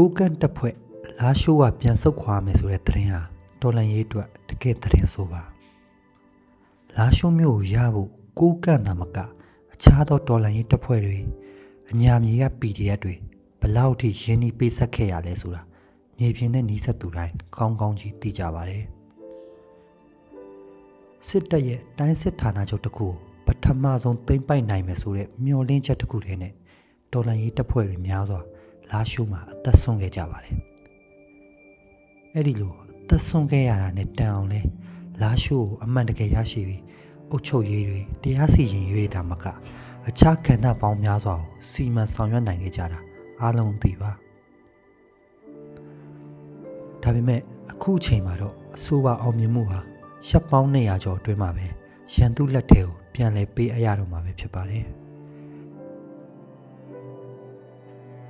ကိုကန့်တက်ဖွဲ့လာရှိုးကပြန်ဆုတ်ခွာမယ်ဆိုတဲ့သတင်းဟာတော်လန်ရေးအတွက်တကယ်သတင်းဆိုပါလာရှိုးမျိုးကိုရဖို့ကိုကန့်တာမကအခြားသောတော်လန်ရေးတပ်ဖွဲ့တွေအညာမြေက PDF တွေဘလောက်ထိရင်းနှီးပေးဆက်ခဲ့ရလဲဆိုတာမြေပြင်နဲ့နီးစပ်သူတိုင်းကောင်းကောင်းကြီးသိကြပါတယ်စစ်တပ်ရဲ့တိုင်းစစ်ဌာနချုပ်တစ်ခုကိုပထမဆုံးသိမ်းပိုက်နိုင်မယ်ဆိုတဲ့မျှော်လင့်ချက်တစ်ခုတည်းနဲ့တော်လန်ရေးတပ်ဖွဲ့တွေများစွာ လာရှိုးမှာအသက်ဆုံးခဲ့ကြပါတယ်အဲ့ဒီလိုအသက်ဆုံးခဲ့ရတာနဲ့တန်အောင်လဲလာရှိုးကိုအမှန်တကယ်ရရှိပြီးအုတ်ချုပ်ရေးတွေတရားစီရင်ရေးတွေဒါမကအခြားကဏ္ဍပေါင်းများစွာကိုစီမံဆောင်ရွက်နိုင်ခဲ့ကြတာအားလုံးသိပါဒါပေမဲ့အခုအချိန်မှာတော့အဆိုပါအောင်မြင်မှုဟာရှက်ပေါင်း200ကျော်အတွင်းမှာပဲရန်သူလက်ထဲကိုပြန်လဲပေးအပ်ရတော့မှာပဲဖြစ်ပါတယ်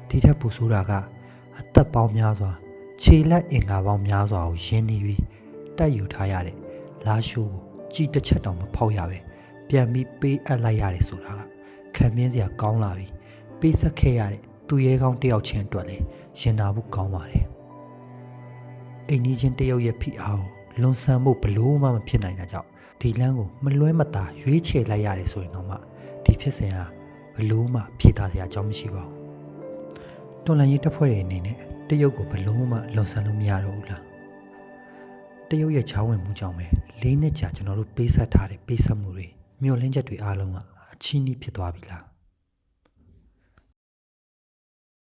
ဒီထက်ပိုဆိုးတာကအသက်ပေါင်းများစွာခြေလက်အင်္ဂါပေါင်းများစွာကိုရင်းနှီးပြီးတိုက်ယူထားရတဲ့လာရှိုးကိုကြည်တစ်ချက်တောင်မဖောက်ရပဲပြန်ပြီးပေးအပ်လိုက်ရတယ်ဆိုတာကခံပြင်းစရာကောင်းလာပြီပေးဆက်ခဲ့ရတဲ့သူရဲကောင်းတယောက်ချင်းအတွက်လည်းရင်နာဖို့ကောင်းပါတယ်အိမ်ကြီးချင်းတယောက်ရဲ့ဖိအားကိုလွန်ဆန်ဖို့ဘလို့မှမဖြစ်နိုင်တာကြောင့်ဒီလမ်းကိုမလွဲမသာရွေးချယ်လိုက်ရတယ်ဆိုရင်တော့မှဒီဖြစ်စဉ်ဟာဘလို့မှဖြေသားစရာအကြောင်းမရှိပါဘူး တော်လန်ရေးတပ်ဖွဲ့တွေအနေနဲ့တရုတ်ကိုဘလို့မှလွန်ဆန်လို့မရတော့ဘူးလားတရုတ်ရဲ့ချောင်းဝင်မှုကြောင့်ပဲလေးနှစ်ကြာကျွန်တော်တို့ပေးဆက်ထားတဲ့ပေးဆက်မှုတွေမျောလင်းချက်တွေအားလုံးကအချီးနှီးဖြစ်သွားပြီလား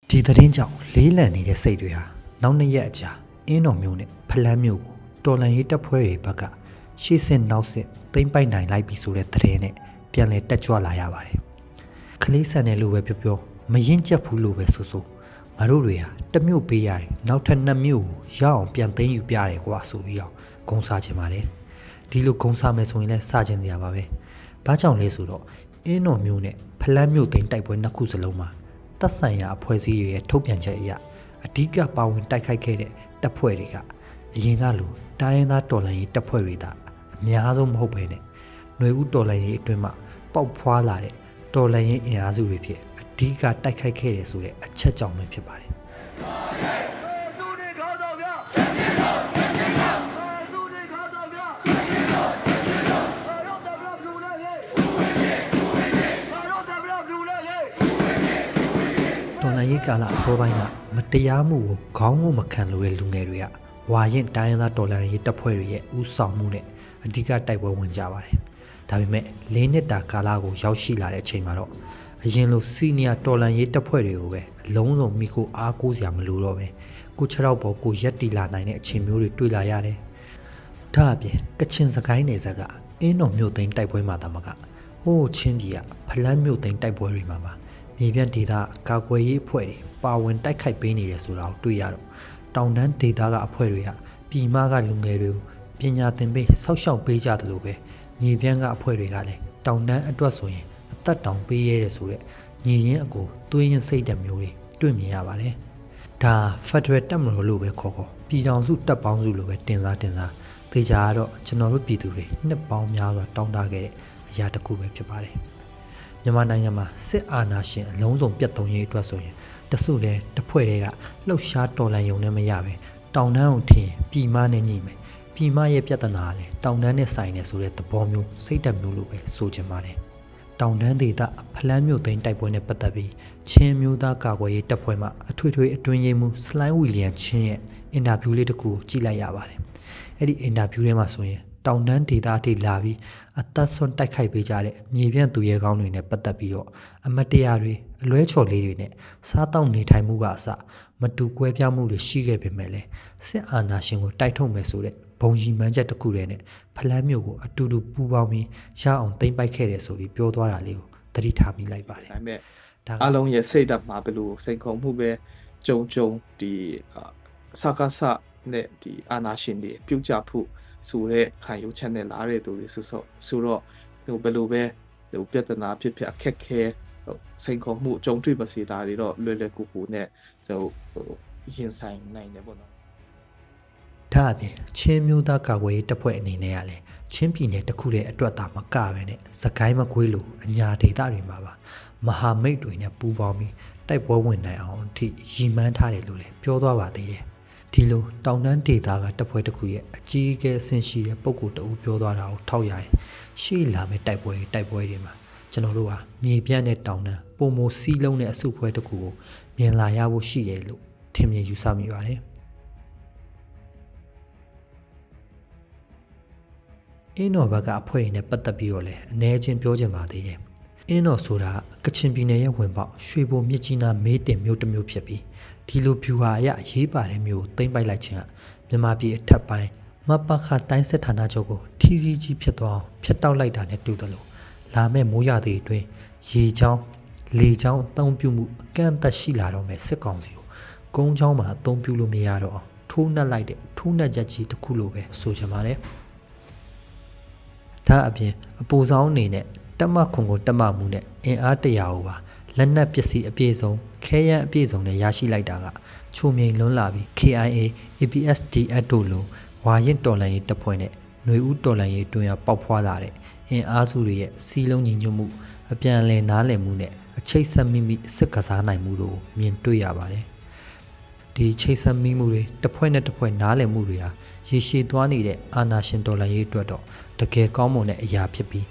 ဒီသတင်းကြောင့်လေးလံနေတဲ့စိတ်တွေဟာနောက်နှစ်ရက်အကြာအင်းတော်မျိုးနဲ့ဖလန်းမျိုးကိုတော်လန်ရေးတပ်ဖွဲ့တွေဘက်ကရှေ့ဆင့်နောက်ဆင့်သိမ့်ပိုက်နိုင်လိုက်ပြီဆိုတဲ့သတင်းနဲ့ပြန်လည်တက်ကြွလာရပါတယ်။ကလေးဆန်တယ်လို့ပဲပြောပြောမရင်ကျက်ဘူးလို့ပဲဆိုဆို ငါတို့တွေဟာတစ်မျိုးပေးရရင်နောက်ထပ်နှစ်မျိုးကိုရအောင်ပြန်သိမ်းယူပြရတယ်ကွာဆိုပြီးအောင်ဂုံစားခြင်းပါတယ်။ဒီလိုဂုံစားမယ်ဆိုရင်လည်းစခြင်းစရာပါပဲ။ဘာကြောင့်လဲဆိုတော့အင်းတော်မျိုးနဲ့ဖလန်းမျိုးသိမ်းတိုက်ပွဲနှစ်ခုစလုံးမှာတပ်ဆိုင်ရာအဖွဲ့အစည်းတွေရဲ့ထုတ်ပြန်ချက်အရအဓိကပါဝင်တိုက်ခိုက်ခဲ့တဲ့တပ်ဖွဲ့တွေကအရင်ကလိုတိုင်းရင်းသားတော်လှန်ရေးတပ်ဖွဲ့တွေသာအများဆုံးမဟုတ်ဘဲနဲ့ຫນွေဦးတော်လှန်ရေးအတွင်းမှာပေါက်ဖွာလာတဲ့တော်လှန်ရေးအင်အားစုတွေဖြစ်အ ဓိကတိုက်ခိုက်ခဲ့တယ်ဆိုတဲ့အချက်ကြောင့်ပဲဖြစ်ပါတယ်တော်လည်းကာလအစောပိုင်းကမတရားမှုကိုခေါင်းငုံမခံလိုတဲ့လူငယ်တွေကဝါရင်တိုင်းရင်းသားတော်လှန်ရေးတပ်ဖွဲ့တွေရဲ့ဥဆောင်မှုနဲ့အဓိကတိုက်ပွဲဝင်ကြပါတယ်။ဒါပေမဲ့၄နှစ်တာကာလကိုရောက်ရှိလာတဲ့အချိန်မှာတော့ အရင်လိုစီနီယာတော်လှန်ရေးတပ်ဖွဲ့တွေကိုပဲအလုံးစုံမိကိုအားကိုးစရာမလိုတော့ပဲကိုခြေထောက်ပေါ်ကိုရက်တီလာနိုင်တဲ့အချိန်မျိုးတွေတွေ့လာရတယ်။ဒါအပြင်ကချင်စကိုင်းနယ်စပ်ကအင်းတော်မြို့သိမ်းတိုက်ပွဲမှာတမကဟိုးချင်းပြည်ကဖလန်းမြို့သိမ်းတိုက်ပွဲတွေမှာပါမြေပြန့်ဒေသကာကွယ်ရေးအဖွဲ့တွေပါဝင်တိုက်ခိုက်ပေးနေတယ်ဆိုတာကိုတွေ့ရတော့တောင်တန်းဒေသကအဖွဲ့တွေကပြည်မကလူငယ်တွေကိုပညာသင်ပေးဆောက်ရှောက်ပေးကြတယ်လို့ပဲမြေပြန့်ကအဖွဲ့တွေကလည်းတောင်တန်းအတွက်ဆိုရင် အသက်တောင်ပေးရဲတယ်ဆိုတော့ညီရင်းအကိုသွေးရင်စိတ်ဓာတ်မျိုးတွေတွေ့မြင်ရပါတယ်ဒါဖက်ဒရယ်တက်မလို့လို့ပဲခေါ်ခေါ်ပြည်ထောင်စုတပ်ပေါင်းစုလို့ပဲတင်စားတင်စားသေချာကတော့ကျွန်တော်တို့ပြည်သူတွေနှစ်ပေါင်းများစွာတောင်းတခဲ့တဲ့အရာတစ်ခုပဲဖြစ်ပါတယ်မြန်မာနိုင်ငံမှာစစ်အာဏာရှင်အလုံးစုံပြတ်သုံးရေးအတွက်ဆိုရင်တစုတည်းတစ်ဖွဲ့တည်းကလှုပ်ရှားတော်လှန်ရုံနဲ့မရပဲတောင်တန်းကိုထင်ပြည်မနဲ့ညှိမယ်ပြည်မရဲ့ပြဿနာကလည်းတောင်တန်းနဲ့ဆိုင်နေဆိုတဲ့သဘောမျိုးစိတ်ဓာတ်မျိုးလိုပဲဆိုချင်ပါတယ် တောင်တန်းဒေသဖလန်းမြို့သိမ်းတိုက်ပွဲနဲ့ပတ်သက်ပြီးချင်းမျိုးသားကာကွယ်ရေးတပ်ဖွဲ့မှအထွေထွေအတွင်းရေးမှူးစလိုင်းဝီလီယံချင်းရဲ့အင်တာဗျူးလေးတစ်ခုကိုကြည့်လိုက်ရပါတယ်အဲ့ဒီအင်တာဗျူးထဲမှာဆိုရင်တောင်တန်းဒေသအထိလာပြီးအသက်ဆွန့်တိုက်ခိုက်ပေးကြတဲ့မြေပြန့်သူရဲကောင်းတွေနဲ့ပတ်သက်ပြီးတော့အမတ်တရားတွေအလွဲချော်လေးတွေနဲ့စားတောက်နေထိုင်မှုကအစမတူကွဲပြားမှုတွေရှိခဲ့ပေမဲ့လည်းစစ်အာဏာရှင်ကိုတိုက်ထုတ်မယ်ဆိုတဲ့ ဘုံကြီးမှန်းချက်တစ်ခုတည်းနဲ့ဖလန်းမျိုးကိုအတူတူပူးပေါင်းပြီးရအောင်သိမ့်ပိုက်ခဲ့တယ်ဆိုပြီးပြောသွားတာလေးကိုသတိထားမိလိုက်ပါတယ်ဒါပေမဲ့ဒါကအလုံးရဲ့စိတ်ဓာတ်မှာဘယ်လိုစိန်ခေါ်မှုပဲကြုံကြုံဒီအာစကားဆနဲ့ဒီအာနာရှင်တွေပြုတ်ကြဖို့ဆိုတဲ့ခံယူချက်နဲ့လာတဲ့သူတွေဆိုဆိုဆိုတော့ဟိုဘယ်လိုပဲဟိုပြဿနာဖြစ်ဖြစ်အခက်ခဲဟိုစိန်ခေါ်မှုကြုံတွေ့ပါစေတာတွေတော့လွယ်လွယ်ကူကူနဲ့ဟိုဟိုရင်ဆိုင်နိုင်တယ်ပေါ့နော် ဒါအပြင်ချင်းမျိုးသားကာကွယ်ရေးတပ်ဖွဲ့အနေနဲ့ကလည်းချင်းပြည်နယ်တစ်ခုတည်းအတွက်သာမကပဲနဲ့စကိုင်းမကွေးလိုအညာဒေသတွေမှာပါမဟာမိတ်တွေနဲ့ပူးပေါင်းပြီးတိုက်ပွဲဝင်နိုင်အောင်အထိရည်မှန်းထားတယ်လို့လည်းပြောသွားပါသေးတယ်ဒီလိုတောင်တန်းဒေသကတပ်ဖွဲ့တစ်ခုရဲ့အကြီးအကဲအဆင့်ရှိတဲ့ပုံကိုယ်တအူပြောသွားတာကိုထောက်ရရင်ရှေ့လာမယ့်တိုက်ပွဲတွေတိုက်ပွဲတွေမှာကျွန်တော်တို့ဟာမြေပြန့်တဲ့တောင်တန်းပုံမစီးလုံးတဲ့အစုပွဲတစ်ခုကိုမြင်လာရဖို့ရှိတယ်လို့ထင်မြင်ယူဆမိပါတယ် အင်းတော်ဘက်ကအဖွဲ့ရင်းနဲ့ပတ်သက်ပြီးတော့လည်းအ ਨੇ ချင်းပြောချင်ပါသေးတယ်။အင်းတော်ဆိုတာကချင်ပြည်နယ်ရဲ့ဝင်ပေါက်ရွှေဘုံမြစ်ကြီးနားမေးတင်မြို့တစ်မျိုးဖြစ်ပြီးဒီလိုဖြူဟာအရအရေးပါတဲ့မြို့ကိုသိမ့်ပိုက်လိုက်ခြင်းကမြန်မာပြည်အထက်ပိုင်းမပခတိုင်းစစ်ဌာနချုပ်ကိုထီးစီကြီးဖြစ်သွားအောင်ဖျက်တောက်လိုက်တာနဲ့တူတယ်လို့လာမဲ့မိုးရသည်အတွင်းရေချောင်းလေချောင်းအသုံးပြုမှုအကန့်အသတ်ရှိလာတော့မဲ့စစ်ကောင်စီကိုကုန်းချောင်းမှာအသုံးပြုလို့မရတော့အောင်ထိုးနှက်လိုက်တဲ့ထိုးနှက်ချက်ကြီးတစ်ခုလိုပဲဆိုချင်ပါတယ် ဒါအပြင်အပူဆောင်အနေနဲ့တက်မခွန်ကိုတက်မမှုနဲ့အင်အားတရာကိုပါလက်နက်ပစ္စည်းအပြည့်စုံခဲယမ်းအပြည့်စုံနဲ့ရရှိလိုက်တာကချုံမြိန်လွန်းလာပြီး KIA APSDF တို့လိုဝါရင်တော်လန်ရေးတပ်ဖွဲ့နဲ့ຫນွေဦးတော်လန်ရေးတွင်ရပေါက်ဖွာလာတဲ့အင်အားစုတွေရဲ့စီးလုံးညီညွတ်မှုအပြန်အလှန်နားလည်မှုနဲ့အချိတ်ဆက်မိမိစစ်ကစားနိုင်မှုတို့ကိုမြင်တွေ့ရပါတယ်ဒီချိတ်ဆက်မိမှုတွေတစ်ဖွဲ့နဲ့တစ်ဖွဲ့နားလည်မှုတွေဟာရေရှည်သွားနေတဲ့အာနာရှင်ဒေါ်လာရေးအတွက်တော့ တကယ်ကောင်းမွန်တဲ့အရာဖြစ်ပြီး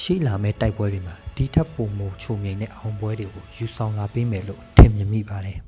ရှိလာမဲ့တိုက်ပွဲတွေမှာဒီထက်ပိုမိုချုံမြိန်တဲ့အောင်ပွဲတွေကိုယူဆောင်လာပေးမယ်လို့ထင်မြင်မိပါတယ်